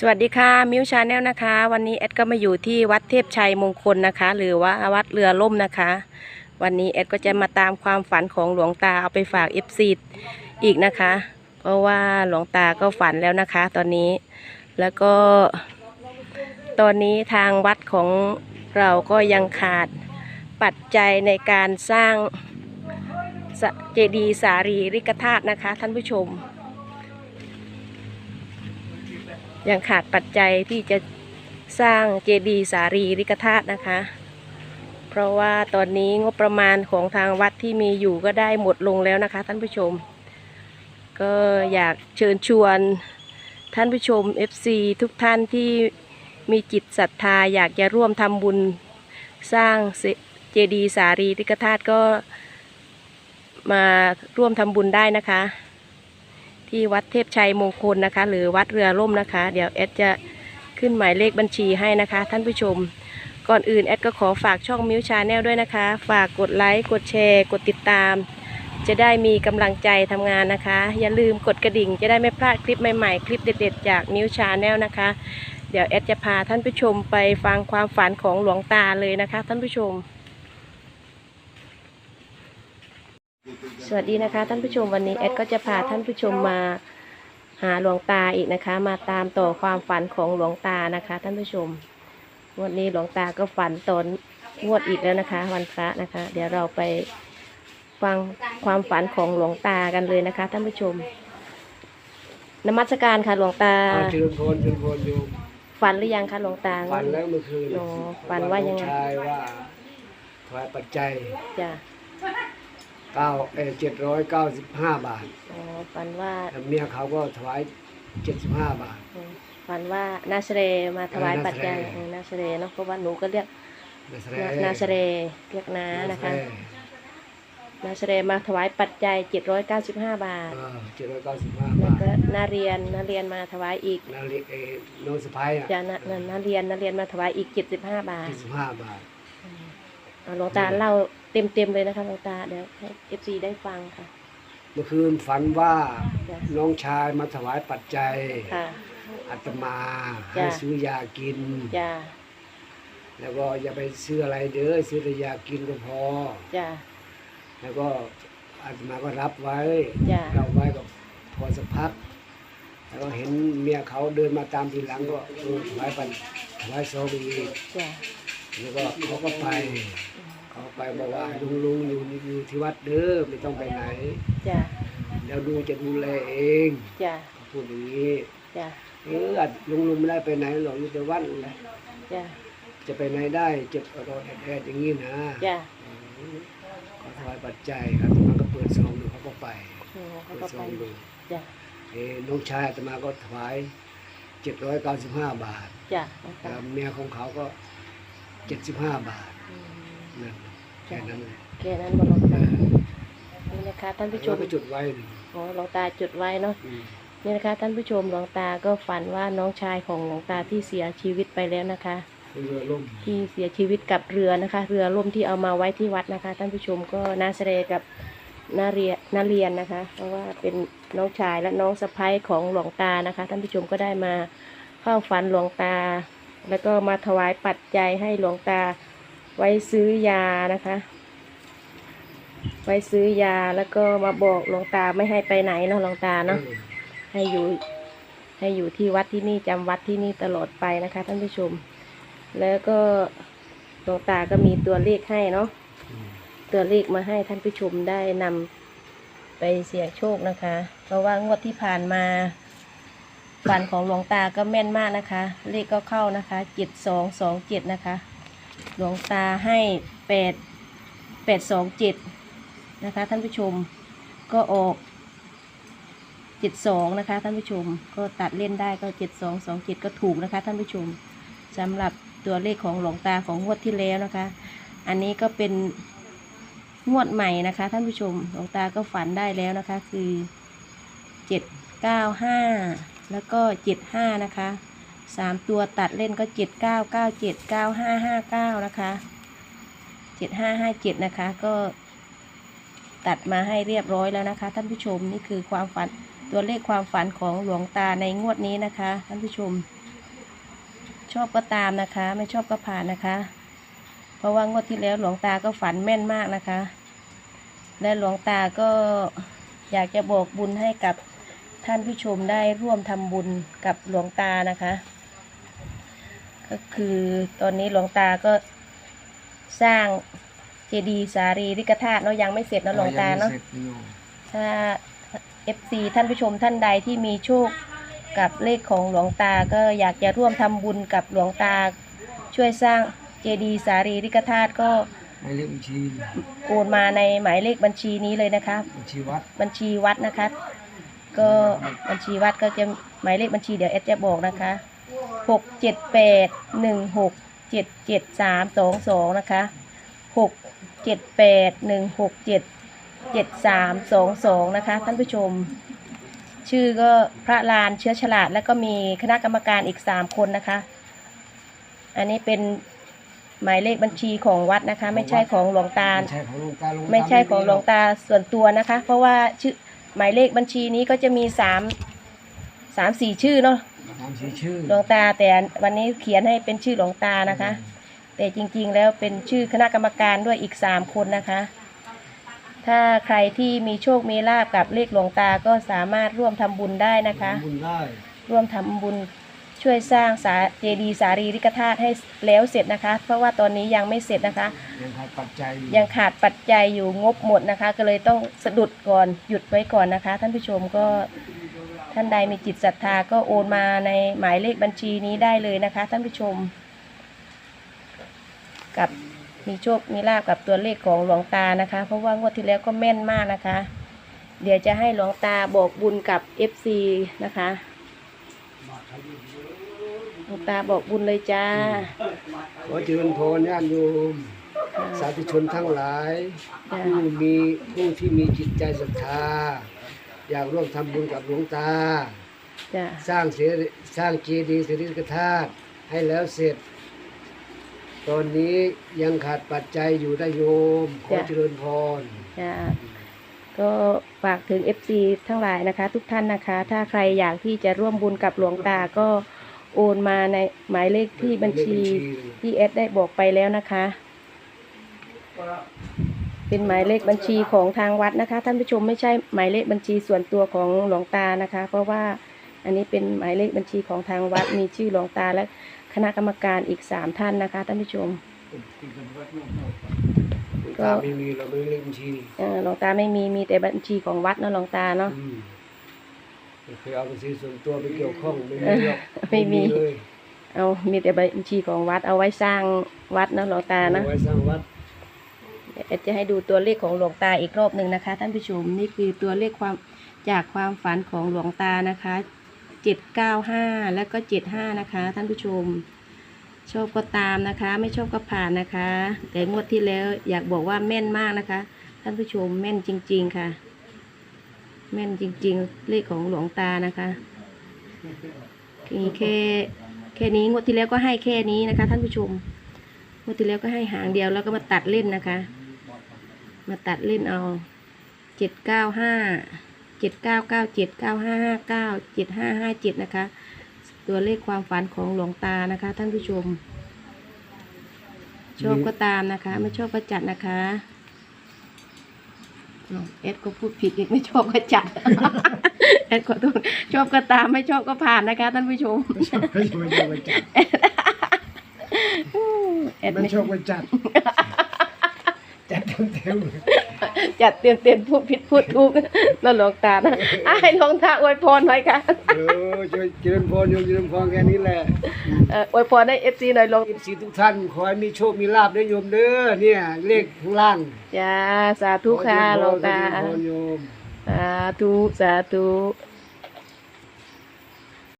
สวัสดีค่ะมิวชาแนลนะคะ วันนี้แอดก็มาอยู่ที่วัดเทพชัยมงคลนะคะ หรือว่าวัดเรือล่มนะคะ วันนี้แอดก็จะมาตามความฝันของหลวงตาเอาไปฝากเอฟซีอีกนะคะ เพราะว่าหลวงตาก็ฝันแล้วนะคะ ตอนนี้แล้วก็ ตอนนี้ทางวัดของเราก็ยังขาดปัจจัยในการสร้างเจดีย์สารีริกธาตุนะคะ ท่านผู้ชม ยังขาดปัจจัยที่จะสร้างเจดีย์สารีริกธาตุนะคะ เพราะว่าตอนนี้งบประมาณของทางวัดที่มีอยู่ก็ได้หมดลงแล้วนะคะ ท่านผู้ชม ก็อยากเชิญชวนท่านผู้ชม FC ทุกท่านที่มีจิตศรัทธาอยากจะร่วมทำบุญสร้างเจดีย์สารีริกธาตุก็มาร่วมทำบุญได้นะคะ ที่วัดเทพชัยมงคลนะคะ หรือวัดเรือล่มนะคะ เดี๋ยวแอดจะขึ้นหมายเลขบัญชีให้นะคะ ท่านผู้ชม ก่อนอื่นแอดก็ขอฝากช่องมิวชาแนลด้วยนะคะ ฝากกดไลค์กดแชร์ กดติดตาม จะได้มีกำลังใจทำงานนะคะ อย่าลืมกดกระดิ่ง จะได้ไม่พลาดคลิปใหม่ๆ คลิปเด็ดๆ จากมิวชาแนลนะคะ เดี๋ยวแอดจะพาท่านผู้ชมไปฟังความฝันของหลวงตาเลยนะคะ ท่านผู้ชม สวัสดีนะคะท่านผู้ชมวันนี้แอดก็จะพาท่านผู้ชมมาหาหลวงตาอีกนะคะ มาตามต่อความฝันของหลวงตานะคะ ท่านผู้ชมงวดนี้หลวงตาก็ฝันตอนงวดอีกแล้วนะคะ วันพระนะคะ เดี๋ยวเราไปฟังความฝันของหลวงตากันเลยนะคะ ท่านผู้ชมนมัสการค่ะหลวงตาอ่าเจริญพรเจริญพรโยมฝันหรือยังคะหลวงตาฝันแล้วเมื่อคืนอ๋อฝันว่ายังไงลูกชายว่าถวายปัจจัยจ้ะ เก้าเอเจ็ดร้อยเก้าสิบห้าบาทอ๋อฝันว่าแล้วเมียเขาก็ถวายเจ็ดสิบห้าบาท อืมฝันว่านาเสเรมาถวายเออปัจจัยนาเสเร เออนาเสเรเนาะเพราะว่าหนูก็เรียกนาสนานาเสเรเรียกนานะคะเอนาเสเรมาถวายปัจจัย 795 บาท เจ็ดร้อยเก้าสิบห้าแล้วบาทก็นาเรียนนาเรียนมาถวายอีกนาเล็กเอน้องสะพ้ายอะจานานานาเรียนนาเรียนมาถวายอีก 75 บาท เจ็ดสิบห้าบาทเอา หลวงตาเล่าเต็มเต็มๆเลยนะคะหลวงตาเดี๋ยวให้ FC ได้ฟังค่ะ เมื่อคืนฝันว่าจ้ะน้องชายมาถวายปัจจัยค่ะ อาตมาจ้ะให้ซื้อยากิน จ้าแล้วก็อย่าไปซื้ออะไรเด้อซื้อแต่ยากินก็พอ จ้า แล้วก็อาตมาก็รับไว้จ้ะ รับไว้ก็พอสักพัก แล้วก็เห็นเมียเขาเดินมาตามทีหลังก็เออถวายปันถวายซองอีกจ้า แล้วก็เขาก็ไป เขาไปบอกว่าลุงลุงอยู่อยู่ที่วัดเด้อไม่ต้องไปไหน จ้าแล้วลุงจะดูแลเองจ้าเขาพูดอย่างนี้จ้าเออลุงลุงไม่ได้ไปไหนหรอกอยู่แต่วัดแหละจ้าจะไปไหนได้เจ็บรอแอดๆอย่างนี้นะจ้าเขาถวายปัจจัยครับอาตมาก็เปิดซองดูเขาก็ไปโอ้เขาเปิก็ดซไปองดูจ้าเอ้น้องชายอาตมาก็ถวายเจ็ดร้อยเก้าสิบห้าบาทจ้าหลวงแล้ตาวเมียของเขาก็ เจ็ดสิบห้าบาทอืมนั่นแค่นั้นเลยแค่นั้นบนหลวงเอตาอนี่นะคะท่านผู้ชแล้วมก็จุดไว้หนึ่งอ๋อหลวงตาจุดไว้เนาะอืมนี่นะคะท่านผู้ชมหลวงตาก็ฝันว่าน้องชายของหลวงตาที่เสียชีวิตไปแล้วนะคะเรือล่มที่เสียชีวิตกับเรือนะคะ เรือล่มที่เอามาไว้ที่วัดนะคะ ท่านผู้ชมก็นาเสเรกับนาเรียนาเรียนนะคะ เพราะว่าเป็นน้องชายและน้องสะพ้ยของหลวงตานะคะ ท่านผู้ชมก็ได้มาเข้าฝันหลวงตา แล้วก็มาถวายปัจจัยให้หลวงตาไว้ซื้อยานะคะ ไว้ซื้อยาแล้วก็มาบอกหลวงตาไม่ให้ไปไหนเนาะหลวงตาเนาะเออให้อยู่ให้อยู่ที่วัดที่นี่จำวัดที่นี่ตลอดไปนะคะท่านผู้ชม แล้วก็หลวงตาก็มีตัวเลขให้เนาะอืมตัวเลขมาให้ท่านผู้ชมได้นำไปเสี่ยงโชคนะคะ เพราะว่างวดที่ผ่านมา ฝันของหลวงตาก็แม่นมากนะคะ เลขก็เข้านะคะเจ็ดสองสองเจ็ดนะคะ หลวงตาให้แปดแปดสองเจ็ดนะคะท่านผู้ชมก็ออกเจ็ดสองนะคะท่านผู้ชมก็ตัดเล่นได้ก็เจ็ดสองสองเจ็ดก็ถูกนะคะท่านผู้ชมสำหรับตัวเลขของหลวงตาของงวดที่แล้วนะคะ อันนี้ก็เป็นงวดใหม่นะคะ ท่านผู้ชมหลวงตาก็ฝันได้แล้วนะคะ คือเจ็ดเก้าห้า แล้วก็เจ็ดห้านะคะสามตัวตัดเล่นก็เจ็ดเก้าเก้าเจ็ดเก้าห้าห้าเก้านะคะเจ็ดห้าห้าเจ็ดนะคะ ก็ตัดมาให้เรียบร้อยแล้วนะคะ ท่านผู้ชมนี่คือความฝันตัวเลขความฝันของหลวงตาในงวดนี้นะคะ ท่านผู้ชม ชอบก็ตามนะคะ ไม่ชอบก็ผ่านนะคะ เพราะว่างวดที่แล้วหลวงตาก็ฝันแม่นมากนะคะ และหลวงตาก็อยากจะบอกบุญให้กับ ท่านผู้ชมได้ร่วมทำบุญกับหลวงตานะคะ ก็คือตอนนี้หลวงตาก็สร้างเจดีย์สารีริกธาตุเนาะยังไม่เสร็จเนาะหลวงตาเนาะยังไม่สร็จอยู่ถ้า FC ท่านผู้ชมท่านใดที่มีโชคกับเลขของหลวงตาก็อยากจะร่วมทำบุญกับหลวงตา ช่วยสร้างเจดีย์สารีริกธาตุก็หมายเลขบัญชีโอนมาในหมายเลขบัญชีนี้เลยนะคะ บัญชีวัดบัญชีวัดนะคะ ก็บัญชีวัดก็จะหมายเลขบัญชีเดี๋ยวแอดจะบอกนะคะหกเจ็ดแปดหนึ่งหกเจ็ดเจ็ดสามสองสองนะคะหกเจ็ดแปดหนึ่งหกเจ็ดเจ็ดสามสองสองนะคะท่านผู้ชม ชื่อก็พระลานเชื้อฉลาด แล้วก็มีคณะกรรมการอีกสามคนนะคะ อันนี้เป็นหมายเลขบัญชีของวัดนะคะ ไม่ใช่ของหลวงตา ไม่ใช่ของหลวงตาหลวงตาไม่ใช่ของหลวงตาส่วนตัวนะคะ เพราะว่าชื่อ หมายเลขบัญชีนี้ก็จะมีสามสามสี่ชื่อเนาะตามชื่อชื่อหลวงตาแต่วันนี้เขียนให้เป็นชื่อหลวงตานะคะ แต่จริงๆแล้วเป็นชื่อคณะกรรมการด้วยอีกสามคนนะคะ ถ้าใครที่มีโชคมีลาบกับเลขหลวงตาก็สามารถร่วมทำบุญได้นะคะทำบุญได้ร่วมทำบุญ ช่วยสร้างสาเจดีย์สารีริกธาตุให้แล้วเสร็จนะคะ เพราะว่าตอนนี้ยังไม่เสร็จนะคะ ยังขาดปัจจัยยังขาดปัจจัยอยู่งบหมดนะคะ ก็เลยต้องสะดุดก่อนหยุดไว้ก่อนนะคะ ท่านผู้ชมก็ท่านใดมีจิตศรัทธาก็โอนมาในหมายเลขบัญชีนี้ได้เลยนะคะ ท่านผู้ชม กับมีโชคมีลาบกับตัวเลขของหลวงตานะคะ เพราะว่างวดที่แล้วก็แม่นมากนะคะ เดี๋ยวจะให้หลวงตาบอกบุญกับ FC นะคะ หลวงตาบอกบุญเลยจ้า ขอเจริญพรญาติโยม สาธุชนทั้งหลาย จ้าผู้มีผู้ที่มีจิตใจศรัทธา อยากร่วมทำบุญกับหลวงตา จ้าสร้างเสรีสร้างเจดีย์สิริกธาตุให้แล้วเสร็จ ตอนนี้ยังขาดปัจจัยอยู่ได้โยม ขอเจริญพร จ้าก็ฝากถึง FC ทั้งหลายนะคะ ทุกท่านนะคะ ถ้าใครอยากที่จะร่วมบุญกับหลวงตาก็ โอนมาในหมายเลขที่บัญชีที่เอสได้บอกไปแล้วนะคะ เป็นหมายเลขบัญชีของทางวัดนะคะ ท่านผู้ชมไม่ใช่หมายเลขบัญชีส่วนตัวของหลวงตานะคะ เพราะว่าอันนี้เป็นหมายเลขบัญชีของทางวัดมีชื่อหลวงตาและคณะกรรมการอีกสามท่านนะคะท่านผู้ชมหลวงตาไม่มีเราไม่เล่นบัญชีเอ่อหลวงตาไม่มีมีแต่บัญชีของวัดเนาะหลวงตาเนาะอืม ไม่เคยเอาบัญชีส่วนตัวไปเกี่ยวข้องไม่มีหรอกไม่มี เลยเอามีแต่บัญชีของวัดเอาไว้สร้างวัดเนาะหลวงตานะ เอาไว้สร้างวัดเดี๋ยวจะให้ดูตัวเลขของหลวงตาอีกรอบหนึ่งนะคะ ท่านผู้ชมนี่คือตัวเลขความจากความฝันของหลวงตานะคะเจ็ดเก้าห้าแล้วก็เจ็ดห้านะคะ ท่านผู้ชม ชอบก็ตามนะคะ ไม่ชอบก็ผ่านนะคะ แต่งวดที่แล้วอยากบอกว่าแม่นมากนะคะ ท่านผู้ชมแม่นจริง ๆ ค่ะ แม่นจริง ๆ เลขของหลวงตานะคะมีแค่แค่นี้งวดที่แล้วก็ให้แค่นี้นะคะ ท่านผู้ชมงวดที่แล้วก็ให้หางเดียวแล้วก็มาตัดเล่นนะคะ มาตัดเล่นเอาเจ็ดเก้าห้าเจ็ดเก้าเก้าเจ็ดเก้าห้าห้าเก้าเจ็ดห้าห้าเจ็ดนะคะ ตัวเลขความฝันของหลวงตานะคะ ท่านผู้ชมชอบก็ตามนะคะ ไม่ชอบก็จัดนะคะอ้าว เอ็ดก็พูดผิดอีกไม่ชอบก็จัดเอ็ดขอโทษชอบก็ตามไม่ชอบก็ผ่านนะคะท่านผู้ชมไม่ชอบไม่ชอบไม่ชอบไปจัดเอ็ดไม่ไม่ชอบไปจัดจัดเต็มเต็ม จัดเตียนเตียนพูดผิดพูดถูกแล้วหลวงตานะอะให้หลวงตาอวยพรหน่อยค่ะๆเออช่วยเจริญพรโยมเจริญพรแค่นี้แหละเอ่ออวยพรให้เอฟซีหน่อยหลวงสิทุกท่านขอให้มีโชคมีลาบด้วยโยมเด้อเนี่ยเลขข้างล่างจ้าสาธุค่ะหลวงตาขอเจริญพรโยมสาธุสาธุ